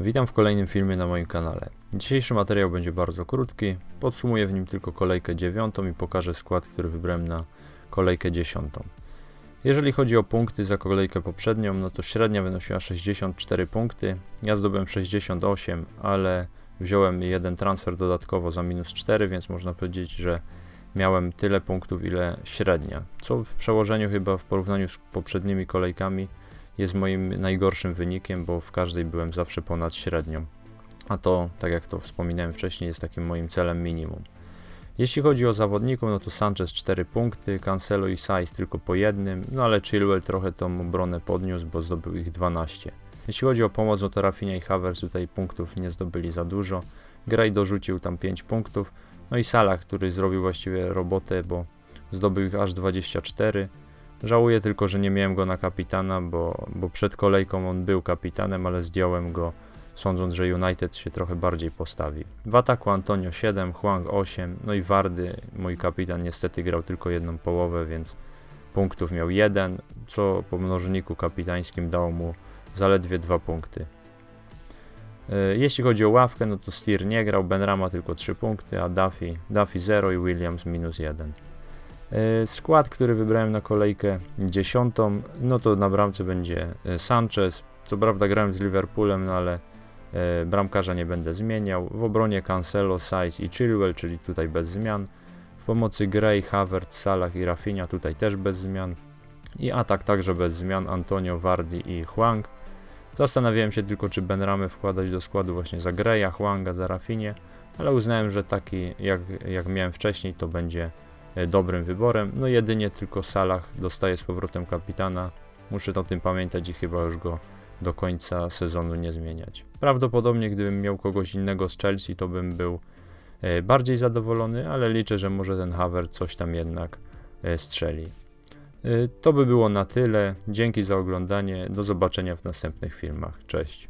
Witam w kolejnym filmie na moim kanale. Dzisiejszy materiał będzie bardzo krótki. Podsumuję w nim tylko kolejkę dziewiątą i pokażę skład, który wybrałem na kolejkę dziesiątą. Jeżeli chodzi o punkty za kolejkę poprzednią, no to średnia wynosiła 64 punkty. Ja zdobyłem 68, ale wziąłem jeden transfer dodatkowo za minus 4, więc można powiedzieć, że miałem tyle punktów, ile średnia. Co w przełożeniu chyba w porównaniu z poprzednimi kolejkami jest moim najgorszym wynikiem, bo w każdej byłem zawsze ponad średnią. A to, tak jak to wspominałem wcześniej, jest takim moim celem minimum. Jeśli chodzi o zawodników, no to Sanchez 4 punkty, Cancelo i Saiz tylko po jednym, no ale Chilwell trochę tą obronę podniósł, bo zdobył ich 12. Jeśli chodzi o pomoc, no to Rafinha i Havertz tutaj punktów nie zdobyli za dużo. Gray dorzucił tam 5 punktów, no i Salah, który zrobił właściwie robotę, bo zdobył ich aż 24. Żałuję tylko, że nie miałem go na kapitana, bo, bo przed kolejką on był kapitanem, ale zdjąłem go sądząc, że United się trochę bardziej postawi. W ataku Antonio 7, Huang 8, no i Wardy, mój kapitan niestety grał tylko jedną połowę, więc punktów miał 1, co po mnożniku kapitańskim dało mu zaledwie 2 punkty. E, Jeśli chodzi o ławkę, no to Steer nie grał, Benrama tylko 3 punkty, a Duffy, Duffy 0 i Williams minus 1. E, Skład, który wybrałem na kolejkę dziesiątą, no to na bramce będzie e, Sanchez. Co prawda grałem z Liverpoolem, no ale e, bramkarza nie będę zmieniał. W obronie Cancelo, Saiz i Chilwell, czyli tutaj bez zmian. W pomocy Gray, Havertz, Salah i Rafinha tutaj też bez zmian. I atak także bez zmian Antonio, Vardy i Huang. Zastanawiałem się tylko, czy Benramę wkładać do składu właśnie za Graya, Huanga, za Rafinie, ale uznałem, że taki jak, jak miałem wcześniej, to będzie dobrym wyborem. No jedynie tylko Salah dostaje z powrotem kapitana. Muszę o tym pamiętać i chyba już go do końca sezonu nie zmieniać. Prawdopodobnie gdybym miał kogoś innego z Chelsea, to bym był e, bardziej zadowolony, ale liczę, że może ten Haver coś tam jednak e, strzeli. E, To by było na tyle. Dzięki za oglądanie. Do zobaczenia w następnych filmach. Cześć.